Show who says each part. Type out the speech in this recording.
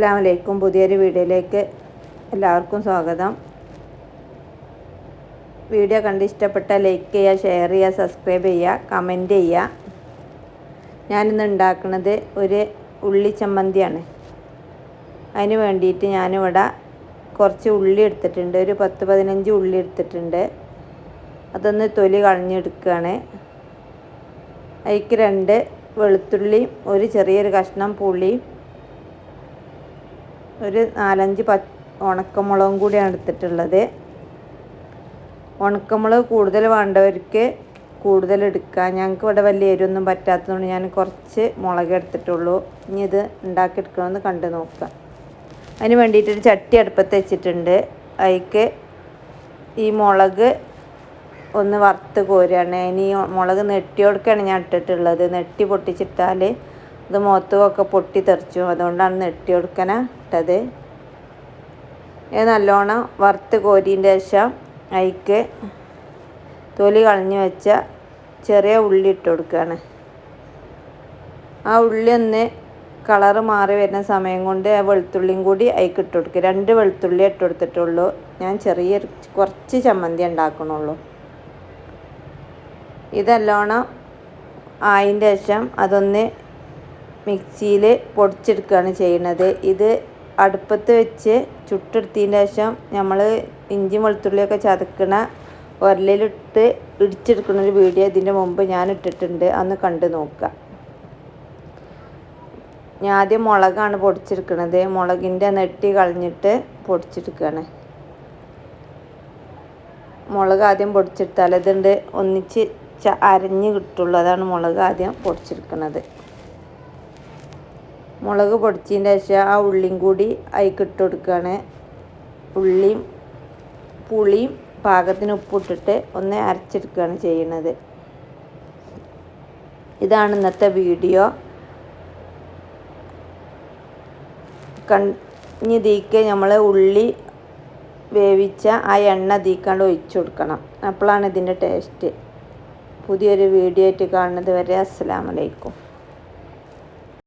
Speaker 1: അസ്സാമലൈക്കും പുതിയൊരു വീഡിയോയിലേക്ക് എല്ലാവർക്കും സ്വാഗതം. വീഡിയോ കണ്ട് ഇഷ്ടപ്പെട്ട ലൈക്ക് ചെയ്യുക ഷെയർ ചെയ്യുക സബ്സ്ക്രൈബ് ചെയ്യുക കമന്റ് ചെയ്യുക. ഞാനിന്ന് ഉണ്ടാക്കുന്നത് ഒരു ഉള്ളി ചമ്മന്തിയാണ്. അതിന് വേണ്ടിയിട്ട് ഞാനിവിടെ കുറച്ച് ഉള്ളി എടുത്തിട്ടുണ്ട്. ഒരു പത്ത് പതിനഞ്ച് ഉള്ളി എടുത്തിട്ടുണ്ട്. അതൊന്ന് തൊലി കളഞ്ഞെടുക്കുകയാണ്. അതിക്ക് രണ്ട് വെളുത്തുള്ളിയും ഒരു ചെറിയൊരു കഷ്ണം പുളിയും ഒരു നാലഞ്ച് പ ഉണക്കമുളകും കൂടിയാണ് എടുത്തിട്ടുള്ളത്. ഉണക്കമുളക് കൂടുതൽ വേണ്ടവർക്ക് കൂടുതൽ എടുക്കാം. ഞങ്ങൾക്ക് ഇവിടെ വലിയ എരിവൊന്നും പറ്റാത്തതുകൊണ്ട് ഞാൻ കുറച്ച് മുളക് എടുത്തിട്ടുള്ളൂ. ഇനി ഇത് ഉണ്ടാക്കിയെടുക്കണമെന്ന് കണ്ടു നോക്കാം. അതിന് വേണ്ടിയിട്ടൊരു ചട്ടി അടുപ്പത്ത് വെച്ചിട്ടുണ്ട്. അതിക്ക് ഈ മുളക് ഒന്ന് വറുത്ത് കോരുകയാണ്. ഇനി മുളക് നെട്ടി കൊടുക്കുകയാണ് ഞാൻ ഇട്ടിട്ടുള്ളത്. നെട്ടി പൊട്ടിച്ചിട്ടാൽ ഇത് മുഖത്തുമൊക്കെ പൊട്ടി തെറിച്ചു അതുകൊണ്ടാണ് നെട്ടി കൊടുക്കണ ഇട്ടത്. ഇത് നല്ലോണം വറുത്ത് കോരിന്റെ ശേഷം അതിക്ക് തൊലി കളഞ്ഞു വെച്ച ചെറിയ ഉള്ളി ഇട്ട് കൊടുക്കുകയാണ് ആ ഉള്ളി ഒന്ന് കളറ് മാറി വരുന്ന സമയം കൊണ്ട് ആ വെളുത്തുള്ളിയും കൂടി അതിക്ക് ഇട്ട് കൊടുക്കുക രണ്ട് വെളുത്തുള്ളി ഇട്ട് കൊടുത്തിട്ടുള്ളൂ. ഞാൻ ചെറിയ കുറച്ച് ചമ്മന്തി ഉണ്ടാക്കണുള്ളൂ. ഇതെല്ലോണം ആയതിന്റെ ശേഷം അതൊന്ന് മിക്സിയിൽ പൊടിച്ചെടുക്കുകയാണ് ചെയ്യുന്നത്. ഇത് അടുപ്പത്ത് വെച്ച് ചുട്ടെടുത്തതിന് ശേഷം നമ്മൾ ഇഞ്ചി വെളുത്തുള്ളിയൊക്കെ ചതക്കണ ഉരലിലിട്ട് ഇടിച്ചെടുക്കുന്ന ഒരു വീഡിയോ ഇതിന്റെ മുമ്പ് ഞാൻ ഇട്ടിട്ടുണ്ട്. അന്ന് കണ്ടു നോക്കുക. ഞാൻ ആദ്യം മുളകാണ് പൊടിച്ചെടുക്കുന്നത് മുളകിന്റെ നെട്ടി കളഞ്ഞിട്ട് പൊടിച്ചെടുക്കുകയാണ്. മുളക് ആദ്യം പൊടിച്ചെടുത്താൽ ഇതുണ്ട് ഒന്നിച്ച് അരഞ്ഞ് കിട്ടുള്ളൂ. അതാണ് മുളക് ആദ്യം പൊടിച്ചെടുക്കുന്നത് മുളക് പൊടിച്ചതിന്റെ ശേഷം ആ ഉള്ളിയും കൂടി അതിക്ക് ഇട്ട് കൊടുക്കുകയാണ്. ഉള്ളിയും പുളിയും പാകത്തിന് ഉപ്പിട്ടിട്ട് ഒന്ന് അരച്ചെടുക്കുകയാണ് ചെയ്യുന്നത്. ഇതാണ് ഇന്നത്തെ വീഡിയോ. കഞ്ഞി തീക്ക് നമ്മൾ ഉള്ളി വേവിച്ച ആ എണ്ണ തീക്കാണ്ട് ഒഴിച്ചു കൊടുക്കണം. അപ്പോഴാണ് ഇതിന്റെ ടേസ്റ്റ്. പുതിയൊരു വീഡിയോ ആയിട്ട് കാണുന്നത് വരെ അസ്സാമലൈക്കും